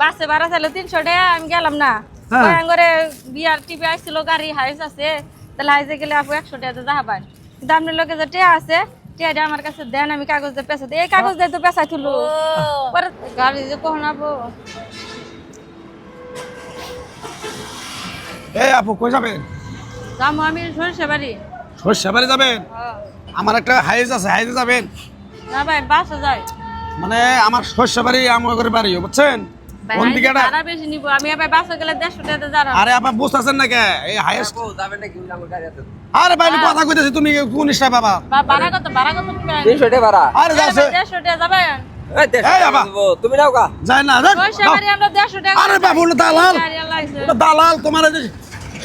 বাসে ভাড়া চাইলো তিনশো টাকা আমি গেলাম না। হ্যাঁ। করে বিয়ার টিভি আসছিল গাড়ি হাইস আছে তাহলে হাইসে গেলে আপু একশো টাকা যাহা পান কিন্তু আপনার লোকে যে টিয়া আছে টিয়াটা আমার কাছে দেন আমি কাগজ দিয়ে পেঁচা দিই। এই কাগজ দিয়ে তো পেঁচাই তুলো পরে গাড়ি যে কখন আবো এই আপু কই যাবেন? যাব আমি সরিষা বাড়ি। সর্ষে বাড়ি যাবেন? হ্যাঁ। আমার একটা হাইজ আছে হাইজে যাবেন? না ভাই বাসে যাই। মানে আমার শস্য বাড়ি আমার বাড়ি বুঝছেন? কোন দিকে এটা? বেশি নিবো আমি আবার বাসে গেলে দেড়শো টাকা যারা আরে আপা বুঝতেছেন না কে এই হাইস্ট যাবেন নাকি আমার গাড়ি আছে আরে ভাই আমি কথা কইতেছি তুমি কোন বাবা? ভাড়া কত ভাড়া কত টাকা ভাড়া। আরে টাকা যাবেন? নাও কা না আরে বাবু দালাল। তোমার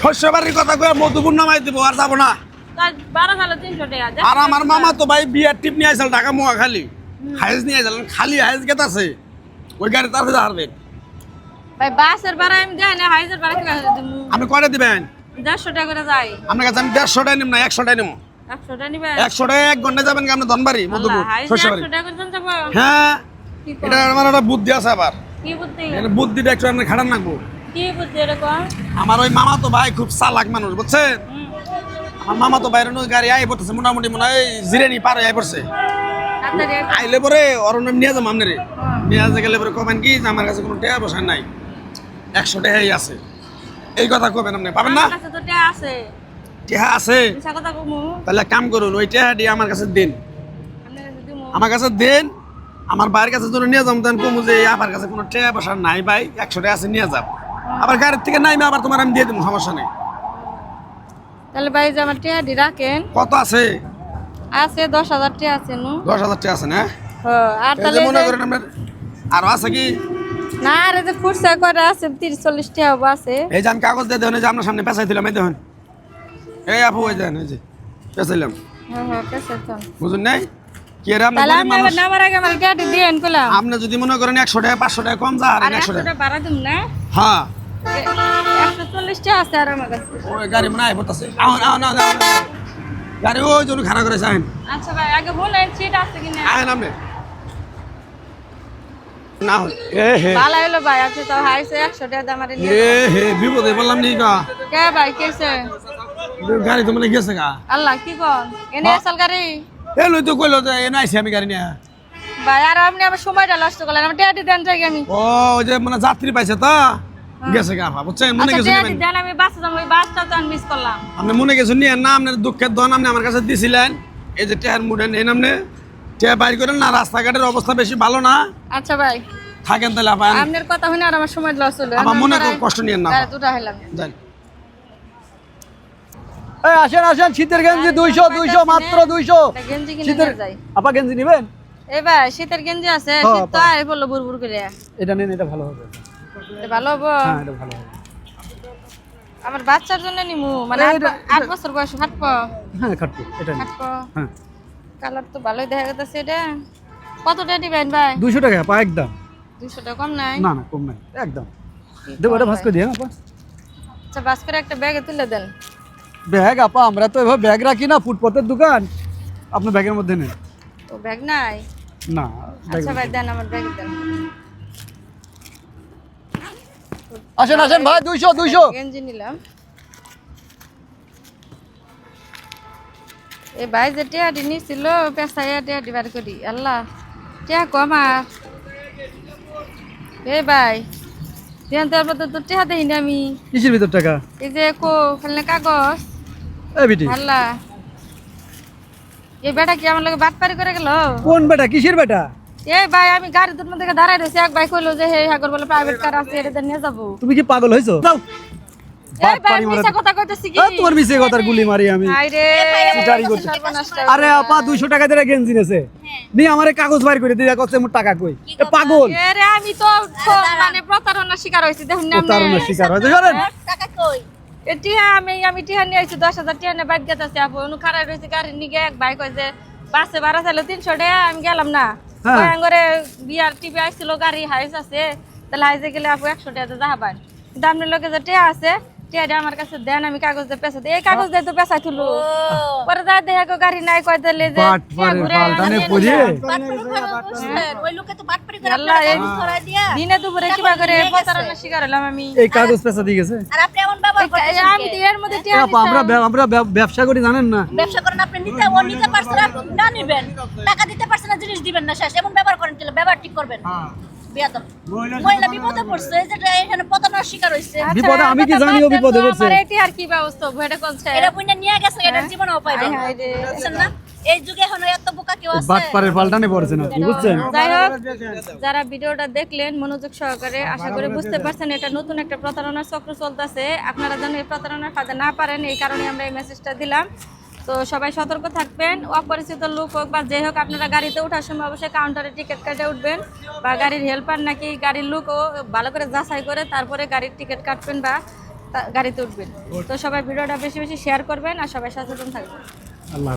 শস্য বাড়ির কথা কয়ে মধুপুর নামাই দিব আর যাব না। আর আমার মামা তো ভাই বিয়ার টিপ নিয়ে আসল ঢাকা মোয়া খালি হাইজ নিয়ে আসল খালি হাইজ গেত আছে ওই গাড়ি তার হারবেন ভাই বাসের ভাড়া আমি যাই না হাইজের ভাড়া কি? আপনি কয়টা দিবেন? দেড়শো টাকা করে যাই। আপনার কাছে আমি দেড়শো টাকা নিম না একশো টাকা নিম একশো টাকা এক ঘন্টায় যাবেন কি আপনি ধনবাড়ি মধুপুর হাইজে শস্য টাকা করে যাব। হ্যাঁ এটা আমার একটা বুদ্ধি আছে আবার। কি বুদ্ধি? এখানে বুদ্ধিটা একটু আপনি খাটান রাখব কি বুদ্ধি এরকম আমার ওই মামা তো ভাই খুব চালাক মানুষ বুঝছেন? আমার মামা তো বাইরে গাড়ি আই পড়তেছে মোটামুটি মনে হয় জিরেনি পার আই পড়ছে। আইলে পরে অরণ্য নিয়ে যাব আপনারে। নিয়ে গেলে পরে কবেন কি আমার কাছে কোনো টাকা পয়সা নাই। একশো টাকাই আছে। এই কথা কবেন আপনি পাবেন না? আছে। টাকা আছে? তাহলে কাম করুন ওই টাকা দিয়ে আমার কাছে দিন। আমার কাছে দেন আমার ভাইয়ের কাছে যদি নিয়ে যাব তখন কমু যে আমার কাছে কোনো টাকা পয়সা নাই ভাই একশো টাকা আছে নিয়ে যাব আবার গাড়ির থেকে নাইমে আবার তোমার আমি দিয়ে দেবো সমস্যা নেই। তাহলে ভাই যে আমার টাকা দি রাখেন। কত আছে? আছে দশ হাজার টাকা আছে দশ হাজার টাকা আছে না? আর তাহলে মনে করেন আপনার আরও আছে কি? না আরে যে ফুরসা করে আছে তিরিশ চল্লিশ টাকা হব আছে। এই যে আমি কাগজ দিয়ে দেন যে আপনার সামনে পেঁচাই দিলাম এই দেখুন। এই আপু ওই দেন এই যে পেঁচাইলাম হ্যাঁ হ্যাঁ পেছে তো বুঝুন নাই? আপনি যদি মনে করেন একশো টাকা পাঁচশো টাকা কম যা আর একশো টাকা। টাকা দিম না? হ্যাঁ। গাড়ি মনে হয় পড়তেছে। গাড়ি ওই জন্য খারাপ করেছে আচ্ছা ভাই আগে বলেন সিট আছে কিনা? আহেন আপনি না হন এ হে। ভালো হলো ভাই আপনি তো হাইছে একশো টাকা দাম নিয়ে এ হে বিপদে বললাম নি গা। কে ভাই কেছে গাড়ি তো মানে গেছে গা। আল্লাহ কি কন? এনে আসল গাড়ি? এ লই তো কইলো যে এনে আইছি আমি গাড়ি নিয়ে। ভাই আর আপনি আবার সময়টা নষ্ট করলেন আমার টাকাটি দেন যাই আমি। ও ওই যে মানে যাত্রী পাইছে তো? গেছে গা বুঝছেন? মনে আচ্ছা গেছে দেন আমি বাসে যাব ওই বাসটা তো আমি মিস করলাম। আপনি মনে গেছেন নিয়ে না আপনার দুঃখের দন আপনি আমার কাছে দিছিলেন। এই যে টেহার মুডেন এই নামনে। বাইর করেন না রাস্তাঘাটের অবস্থা বেশি ভালো না? আচ্ছা ভাই। থাকেন তাহলে আপনার আপনার কথা আর আমার সময় লস হলো। আমার মনে কোনো কষ্ট নিয়েন না দুটা হলাম যান এই আসেন আসেন শীতের গেঞ্জি দুইশো দুইশো মাত্র দুইশো। একটা গেঞ্জি কিনে শীতের যাই। আপা গেঞ্জি নেবেন? এবার শীতের গেঞ্জি আছে। হ্যাঁ, শীত তো বলল বুড় বুড় করে। এটা নেন এটা ভালো হবে। এটা ভালো হব? হ্যাঁ এটা ভালো হবে। আমার বাচ্চার জন্য নিমু। মানে আট বছর বয়স হাঁটবো হ্যাঁ খাটবো এটা হাঁটবো হ্যাঁ। কালার তো ভালোই দেখা যাচ্ছে এটা। কত টাকা দিবেন ভাই? দুইশো টাকা আপা একদম। দুশো টাকা কম নাই? না না কম নাই একদম। দেবো এটা ভাস করে দিয়ে আপা। আচ্ছা বাস করে একটা ব্যাগে তুলে দেন। ব্যাগ আপা আমরা তো এভাবে ব্যাগ রাখি না ফুটপাতের দোকান। আপনার ব্যাগের মধ্যে নেই তো ব্যাগ নাই? না আচ্ছা ভাই দেন আমার ব্যাগ দেন। আসেন আসেন ভাই দুইশো দুইশো। গেঞ্জি নিলাম। এ ভাই যে টিয়াটি নিছিল পেঁচাইয়া টিয়াটি বার করি। আল্লাহ টিয়া কমার এ ভাই দেন তো আপনার তো টিয়া দেখিনি আমি। কিসের ভিতর টাকা? এই যে কো ফেলনে কাগজ। বিটি। আল্লাহ এই বেটা কি আমার লগে বাট পারি করে গেল? কোন বেটা? কিসের বেটা? এই ভাই আমি গাড়ি দুটো থেকে দাঁড়াই রয়েছি। এক ভাই কইলো যে হে হাগর বলে প্রাইভেট কার আছে এটা নিয়ে যাব। তুমি কি পাগল হয়েছো যাও। এই ভাই মিছা কথা কইতেছি কি? আ, তোমার মিশে কথার গুলি মারি আমি। হাই রে চিটারি করছে। সর্বনাশটা আরে আপা দুইশো টাকা দিয়ে গেঞ্জি নেছে। নিয়ে আমার কাগজ বাইর করে দিয়ে কচ্ছে মোট টাকা কই? পাগল। আমি তো তো মানে প্রতারণার শিকার হয়েছি দেখুন প্রতারণার শিকার হয়েছে। জানেন টিহা আমি আমি টিহা নিয়ে আইছি দশ হাজার টিহা নিয়ে বাইক গেতেছি আপু অনু খারাপ রয়েছে গাড়ি নিয়ে এক বাসে ভাড়া চাইলো তিনশো টাকা আমি গেলাম না। হ্যাঁ। করে বিয়ার টিভি গাড়ি হাইস আছে তাহলে হাইসে গেলে আপু একশো টাকা যাহা পান কিন্তু আপনার লোকে যে টিহা আছে টিয়াটা আমার কাছে দেন আমি কাগজ দিয়ে দিই। এই কাগজ দিয়ে তো পেঁচাই তুলো পরে যা দেখে গো গাড়ি নাই কয় দিলে যে টিয়া পারে পাল্টানে আনিয়ে ওই লোকে তো বাটপারি করে আল্লাহ, দিয়া। দিনে দুপুরে কিবা করে প্রতারণা শিকার হলাম আমি। এই কাগজ পেশা দিয়ে গেছে। আর আপনি এমন ব্যবহার করতেছেন আমি? এর মধ্যে টিয়া আমরা আমরা ব্যবসা করি জানেন না? ব্যবসা করেন আপনি নিতে ও নিতে পারছেন না, না নিবেন। টাকা দিতে পারছেন না জিনিস দিবেন না শেষ। এমন ব্যবহার করেন তাহলে ব্যবহার ঠিক করবেন। বিয়াদব মহিলা বিপদে পড়ছে এই যে এখানে প্রতারণার শিকার হইছে। বিপদে আমি কি কথা জানি ও বাদ দেন বিপদে পড়ছে। আমার এটি আর কি ব্যবস্থা ভেটে করছে এটা বুইনা নিয়ে গেছে এটার জীবনেও পাইবে হায় হায় বুঝছেন না? এই যুগে এখন এত বোকা কেউ আছে? বাট পাল্টানে পড়ছে না বুঝছেন? যাই হোক যারা ভিডিওটা দেখলেন মনোযোগ সহকারে আশা করি বুঝতে পারছেন এটা নতুন একটা প্রতারণার চক্র চলতেছে। আপনারা যেন এই প্রতারণার ফাঁদে না পারেন এই কারণে আমরা এই মেসেজটা দিলাম। তো সবাই সতর্ক থাকবেন অপরিচিত লোক হোক বা যে হোক আপনারা গাড়িতে ওঠার সময় অবশ্যই কাউন্টারে টিকিট কাটে উঠবেন বা গাড়ির হেল্পার নাকি গাড়ির লোকও ভালো করে যাচাই করে তারপরে গাড়ির টিকিট কাটবেন বা গাড়িতে উঠবেন। তো সবাই ভিডিওটা বেশি বেশি শেয়ার করবেন আর সবাই সচেতন থাকবেন।